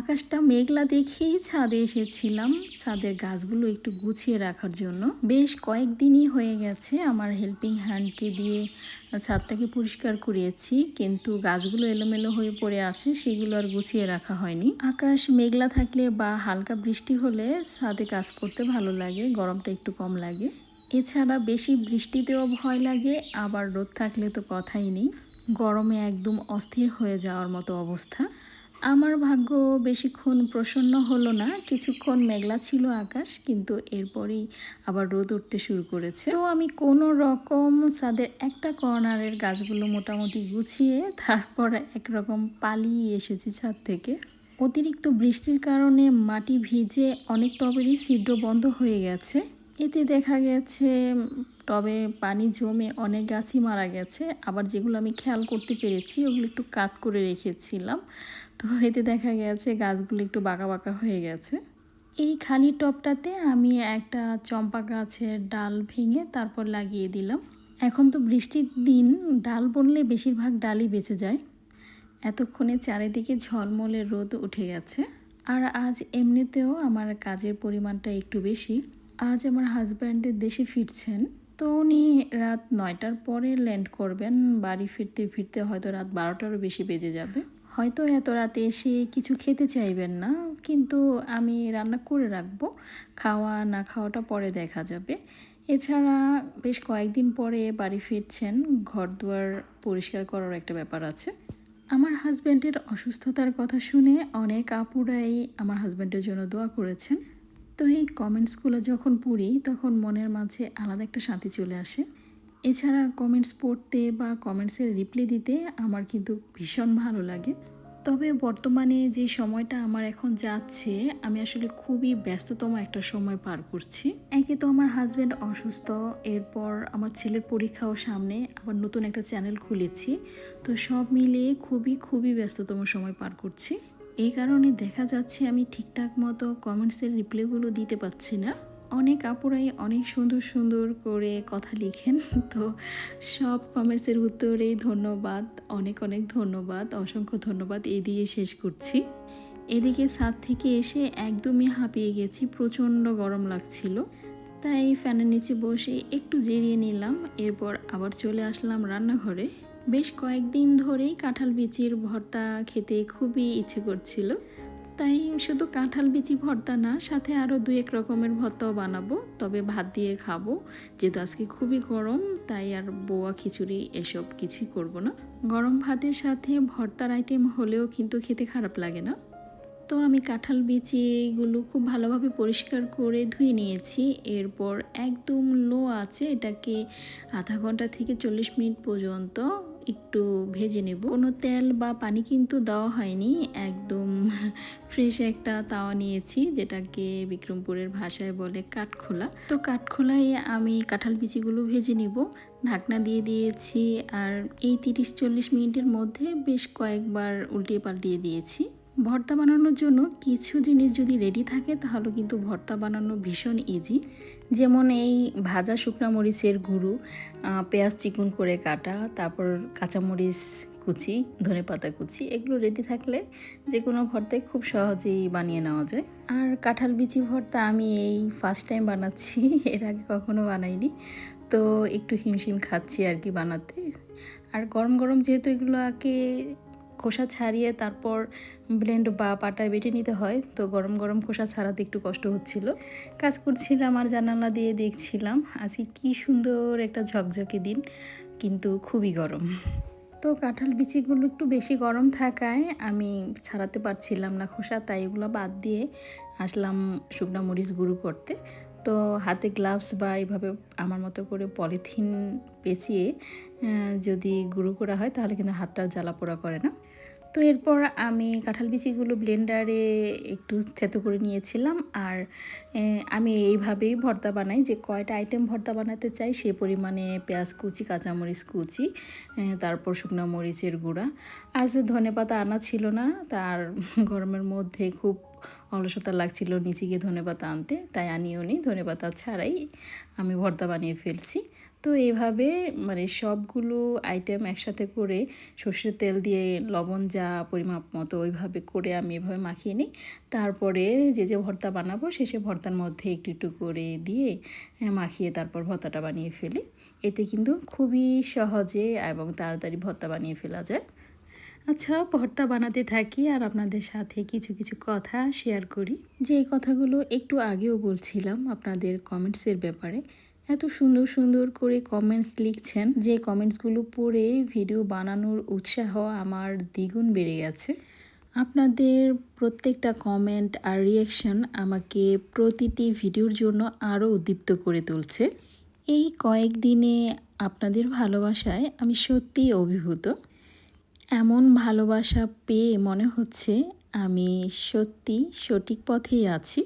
আকাশটা মেঘলা দেখেই ছাদে এসেছিলাম। ছাদের গাছগুলো একটু গুছিয়ে রাখার জন্য। বেশ কয়েকদিনই হয়ে গেছে আমার হেল্পিং হ্যান্ডকে দিয়ে ছাদটাকে পরিষ্কার করিয়েছি, কিন্তু গাছগুলো এলোমেলো হয়ে পড়ে আছে, সেগুলো আর গুছিয়ে রাখা হয়নি। আকাশ মেঘলা থাকলে বা হালকা বৃষ্টি হলে ছাদে কাজ করতে ভালো লাগে, গরমটা একটু কম লাগে। এছাড়া বেশি বৃষ্টিতেও ভয় লাগে, আবার রোদ থাকলে তো কথাই নেই। গরমে একদম অস্থির হয়ে যাওয়ার মতো অবস্থা। আমার ভাগ্য বেশিক্ষণ প্রসন্ন হলো না। কিছুক্ষণ মেঘলা ছিল আকাশ, কিন্তু এরপরেই আবার রোদ উঠতে শুরু করেছে। তো আমি কোনো রকম ছাদের একটা কর্নারের গাছগুলো মোটামুটি গুছিয়ে, তারপর একরকম পালিয়ে এসেছি ছাদ থেকে। অতিরিক্ত বৃষ্টির কারণে মাটি ভিজে অনেক টবেরই ছিদ্র বন্ধ হয়ে গেছে। এতে দেখা গেছে টবে পানি জমে অনেক গাছই মারা গেছে। আবার যেগুলো আমি খেয়াল করতে পেরেছি, ওগুলো একটু কাত করে রেখেছিলাম। তো এতে দেখা গেছে গাছগুলো একটু বাঁকা বাঁকা হয়ে গেছে। এই খালি টবটাতে আমি একটা চম্পা গাছের ডাল ভেঙে তারপর লাগিয়ে দিলাম। এখন তো বৃষ্টির দিন, ডাল বনলে বেশিরভাগ ডালই বেঁচে যায়। এতক্ষণে চারিদিকে ঝলমলে রোদ উঠে গেছে। আর আজ এমনিতেও আমার কাজের পরিমাণটা একটু বেশি। আজ আমার হাজব্যান্ডের দেশে ফিরছেন, তো উনি রাত নয়টার পরে ল্যান্ড করবেন। বাড়ি ফিরতে ফিরতে হয়তো রাত বারোটারও বেশি বেজে যাবে। হয়তো এত রাতে এসে কিছু খেতে চাইবেন না, কিন্তু আমি রান্না করে রাখব। খাওয়া না খাওয়াটা পরে দেখা যাবে। এছাড়া বেশ কয়েকদিন পরে বাড়ি ফিরছেন ঘর দুয়ার পরিষ্কার করার একটা ব্যাপার আছে। আমার হাজব্যান্ডের অসুস্থতার কথা শুনে অনেক আপুরাই আমার হাজব্যান্ডের জন্য দোয়া করেছেন। তো এই কমেন্টসগুলো যখন পড়ি, তখন মনের মাঝে আলাদা একটা শান্তি চলে আসে। এছাড়া কমেন্টস পড়তে বা কমেন্টসের রিপ্লাই দিতে আমার কিন্তু ভীষণ ভালো লাগে। তবে বর্তমানে যে সময়টা আমার এখন যাচ্ছে, আমি আসলে খুবই ব্যস্ততম একটা সময় পার করছি। একে তো আমার হাজব্যান্ড অসুস্থ, এরপর আমার ছেলের পরীক্ষাও সামনে, আবার নতুন একটা চ্যানেল খুলেছি। তো সব মিলিয়ে খুবই খুবই ব্যস্ততম সময় পার করছি। এই কারণে দেখা যাচ্ছে আমি ঠিকঠাক মতো কমেন্টসের রিপ্লাইগুলো দিতে পারছি না। অনেক আপুরাই অনেক সুন্দর সুন্দর করে কথা লিখেন। তো সব কমেন্টসের উত্তরেই ধন্যবাদ, অনেক অনেক ধন্যবাদ, অসংখ্য ধন্যবাদ। এই দিয়ে শেষ করছি। এদিকে ছাদ থেকে এসে একদমই হাঁপিয়ে গেছি, প্রচণ্ড গরম লাগছিল। তাই ফ্যানের নিচে বসে একটু জেরিয়ে নিলাম, এরপর আবার চলে আসলাম রান্নাঘরে। বেশ কয়েকদিন ধরেই কাঁঠাল বিচির ভর্তা খেতে খুবই ইচ্ছে করছিল। তাই শুধু কাঁঠাল বিচি ভর্তা না, সাথে আরও দু এক রকমের ভর্তাও বানাবো, তবে ভাত দিয়ে খাব। যেহেতু আজকে খুবই গরম, তাই আর বোয়া খিচুড়ি এসব কিছুই করব না। গরম ভাতের সাথে ভর্তার আইটেম হলেও কিন্তু খেতে খারাপ লাগে না। তো আমি কাঁঠাল বিচিগুলো খুব ভালোভাবে পরিষ্কার করে ধুয়ে নিয়েছি। এরপর একদম লো আছে এটাকে আধা ঘণ্টা থেকে চল্লিশ মিনিট পর্যন্ত একটু ভেজে নেব। কোনো তেল বা পানি কিন্তু দেওয়া হয়নি। একদম ফ্রেশ একটা তাওয়া নিয়েছি, যেটাকে বিক্রমপুরের ভাষায় বলে কাঠখোলা। তো কাঠখোলায় আমি কাঁঠাল বিচিগুলো ভেজে নিব। ঢাকনা দিয়ে দিয়েছি আর এই তিরিশ চল্লিশ মিনিটের মধ্যে বেশ কয়েকবার উল্টিয়ে পাল্টিয়ে দিয়েছি। ভর্তা বানানোর জন্য কিছু জিনিস যদি রেডি থাকে, তাহলে কিন্তু ভর্তা বানানো ভীষণ ইজি যেমন এই ভাজা শুকনা মরিচের গুঁড়ো পেঁয়াজ চিকুন করে কাটা, তারপর কাঁচামরিচ কুচি, ধনে পাতা কুচি, এগুলো রেডি থাকলে যে কোনো ভর্তাই খুব সহজেই বানিয়ে নেওয়া যায়। আর কাঁঠাল বিচি ভর্তা আমি এই ফার্স্ট টাইম বানাচ্ছি, এর আগে কখনো বানাইনি। তো একটু হিমশিম খাচ্ছি আর কি বানাতে। আর গরম গরম যেহেতু এগুলোকে খোসা ছাড়িয়ে তারপর ব্লেন্ড বা পাটায় বেটে নিতে হয়। তো গরম গরম খোসা ছাড়াতে একটু কষ্ট হচ্ছিল। কাজ করছিলাম আর জানালা দিয়ে দেখছিলাম, আজকে কি সুন্দর একটা ঝকঝকে দিন, কিন্তু খুবই গরম। তো কাঁঠাল বিচিগুলো একটু বেশি গরম থাকায় আমি ছাড়াতে পারছিলাম না খোসা, তাই এগুলো বাদ দিয়ে আসলাম শুকনো মরিচ গুঁড়ো করতে। তো হাতে গ্লাভস বা এইভাবে আমার মতো করে পলিথিন পেঁচিয়ে যদি গুঁড়ো করা হয় তাহলে কিন্তু হাতটা জ্বালা পোড়া করে না। তো এরপর আমি কাঁঠাল বিচিগুলো ব্লেন্ডারে একটু থেতো করে নিয়েছিলাম আর আমি এইভাবেই ভর্তা বানাই। যে কয়টা আইটেম ভর্তা বানাতে চাই সে পরিমাণে পেঁয়াজ কুচি, কাঁচামরিচ কুচি তারপর শুকনো মরিচের গুঁড়া। আজ ধনে পাতা আনা ছিল না, তার গরমের মধ্যে খুব অলসতা লাগছিল নিচে গিয়ে ধনে পাতা আনতে, তাই আনিও নি। ধনে পাতা ছাড়াই আমি ভর্তা বানিয়ে ফেলছি। তো এইভাবে মানে সবগুলো আইটেম একসাথে করে সর্ষের তেল দিয়ে লবণ যা পরিমাপ মতো ওইভাবে করে আমি এভাবে মাখিয়ে নিই। তারপরে যে যে ভর্তা বানাবো শেষে ভর্তার মধ্যে একটু একটু করে দিয়ে হ্যাঁ, মাখিয়ে তারপর ভর্তাটা বানিয়ে ফেলি। এতে কিন্তু খুবই সহজে এবং তাড়াতাড়ি ভর্তা বানিয়ে ফেলা যায়। আচ্ছা ভর্তা বানাতে থাকি আর আপনাদের সাথে কিছু কিছু কথা শেয়ার করি। যে এই কথাগুলো একটু আগেও বলছিলাম আপনাদের কমেন্টসের ব্যাপারে এত সুন্দর সুন্দর করে কমেন্টস লিখছেন, যে কমেন্টসগুলো পড়ে ভিডিও বানানোর উৎসাহ আমার দ্বিগুণ বেড়ে গেছে। আপনাদের প্রত্যেকটা কমেন্ট আর রিয়াকশন আমাকে প্রতিটি ভিডিওর জন্য আরও উদ্দীপ্ত করে তুলছে। এই কয়েকদিনে আপনাদের ভালোবাসায় আমি সত্যিই অভিভূত। এমন ভালোবাসা পেয়ে মনে হচ্ছে আমি সত্যি সঠিক পথেই আছি।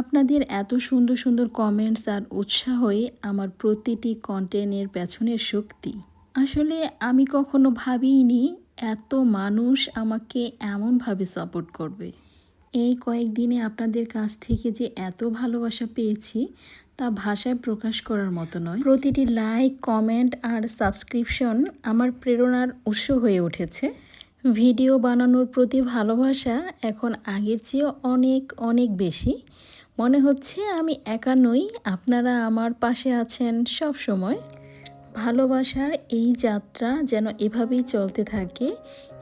আপনাদের এত সুন্দর সুন্দর কমেন্টস আর উৎসাহই আমার প্রতিটি কন্টেন্টের পেছনের শক্তি। আসলে আমি কখনো ভাবিনি এত মানুষ আমাকে এমনভাবে সাপোর্ট করবে। এই কয়েকদিনে আপনাদের কাছ থেকে যে এত ভালোবাসা পেয়েছি, তা ভাষায় প্রকাশ করার মতো নয়। প্রতিটি লাইক কমেন্ট আর সাবস্ক্রিপশন আমার প্রেরণার উৎস হয়ে উঠেছে। ভিডিও বানানোর প্রতি ভালোবাসা এখন আগের চেয়ে অনেক অনেক বেশি। মনে হচ্ছে আমি একা নই, আপনারা আমার পাশে আছেন সব সময় ভালোবাসার এই যাত্রা যেন এভাবেই চলতে থাকে,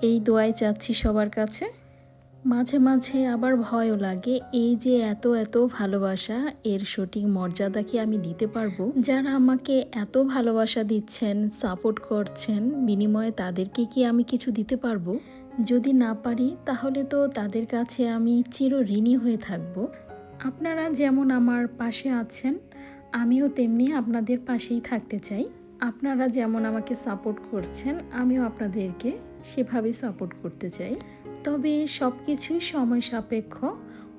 এই দোয়াই চাচ্ছি সবার কাছে। মাঝে মাঝে আবার ভয়ও লাগে, এই যে এত এত ভালোবাসা, এর সঠিক মর্যাদা কি আমি দিতে পারব? যারা আমাকে এত ভালোবাসা দিচ্ছেন, সাপোর্ট করছেন, বিনিময়ে তাদেরকে কি আমি কিছু দিতে পারব? যদি না পারি, তাহলে তো তাদের কাছে আমি চির ঋণী হয়ে থাকব। আপনারা যেমন আমার পাশে আছেন, আমিও তেমনি আপনাদের পাশেই থাকতে চাই। আপনারা যেমন আমাকে সাপোর্ট করছেন, আমিও আপনাদেরকে সেভাবে সাপোর্ট করতে চাই। তবে সব কিছুই সময় সাপেক্ষ।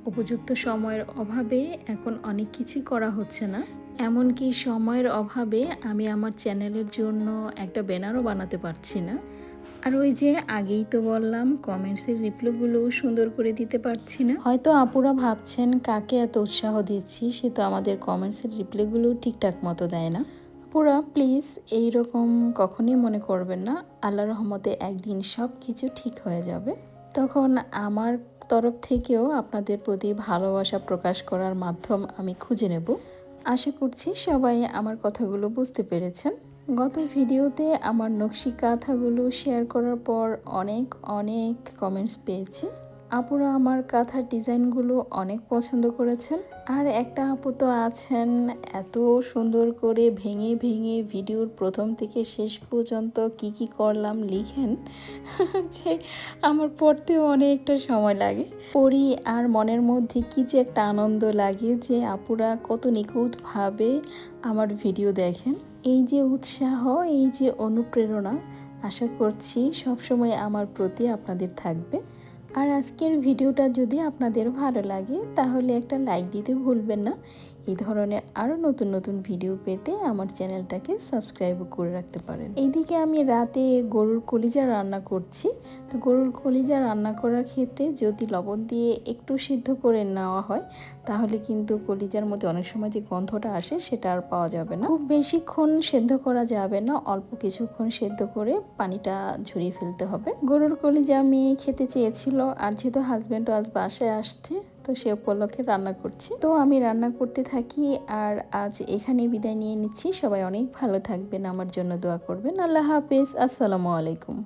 উপযুক্ত সময়ের অভাবে এখন অনেক কিছুই করা হচ্ছে না। এমনকি সময়ের অভাবে আমি আমার চ্যানেলের জন্য একটা ব্যানারও বানাতে পারছি না। আর ওই যে আগেই তো বললাম কমেন্টসের রিপ্লাইগুলো সুন্দর করে দিতে পারছি না। হয়তো আপুরা ভাবছেন, কাকে এত উৎসাহ দিচ্ছি, সে তো আমাদের কমেন্টসের রিপ্লাইগুলো ঠিকঠাক মতো দেয় না। আপুরা প্লিজ এই রকম কখনই মনে করবেন না। আল্লাহ রহমতে একদিন সব কিছু ঠিক হয়ে যাবে। তখন আমার তরফ থেকেও আপনাদের প্রতি ভালোবাসা প্রকাশ করার মাধ্যম আমি খুঁজে নেব। আশা করছি সবাই আমার কথাগুলো বুঝতে পেরেছেন। গত ভিডিওতে আমার নকশি কাঁথাগুলো শেয়ার করার পর অনেক অনেক কমেন্টস পেয়েছি। আপুরা আমার কাঁথার ডিজাইনগুলো অনেক পছন্দ করেছেন। আর একটা আপু তো আছেন, এত সুন্দর করে ভেঙে ভেঙে ভিডিওর প্রথম থেকে শেষ পর্যন্ত কি কি করলাম লিখেন, যে আমার পড়তেও অনেকটা সময় লাগে। পড়ি আর মনের মধ্যে কি যে একটা আনন্দ লাগে যে আপুরা কত নিখুঁতভাবে আমার ভিডিও দেখেন। এই যে উৎসাহ, এই যে অনুপ্রেরণা, আশা করছি সবসময় আমার প্রতি আপনাদের থাকবে। আর আজকের ভিডিওটা যদি আপনাদের ভালো লাগে, তাহলে একটা লাইক দিতে ভুলবেন না। এই ধরনের আরও নতুন নতুন ভিডিও পেতে আমার চ্যানেলটাকে সাবস্ক্রাইব করে রাখতে পারেন। এইদিকে আমি রাতে গরুর কলিজা রান্না করছি। তো গরুর কলিজা রান্না করার ক্ষেত্রে যদি লবণ দিয়ে একটু সিদ্ধ করে নেওয়া হয়, তাহলে কিন্তু কলিজার মধ্যে অনেক সময় যে গন্ধটা আসে সেটা আর পাওয়া যাবে না। খুব বেশিক্ষণ সেদ্ধ করা যাবে না, অল্প কিছুক্ষণ সেদ্ধ করে পানিটা ঝরিয়ে ফেলতে হবে। গরুর কলিজা আমি খেতে চেয়েছিল, আর যেহেতু হাজব্যান্ডও আজ বাসায় আসছে তো সে উপলক্ষে রান্না করছি। তো আমি রান্না করতে থাকি আর আজ এখানে বিদায় নিয়ে নিচ্ছি। সবাই অনেক ভালো থাকবেন। আমার জন্য দোয়া করবেন। আল্লাহ হাফেজ। আসসালামু আলাইকুম।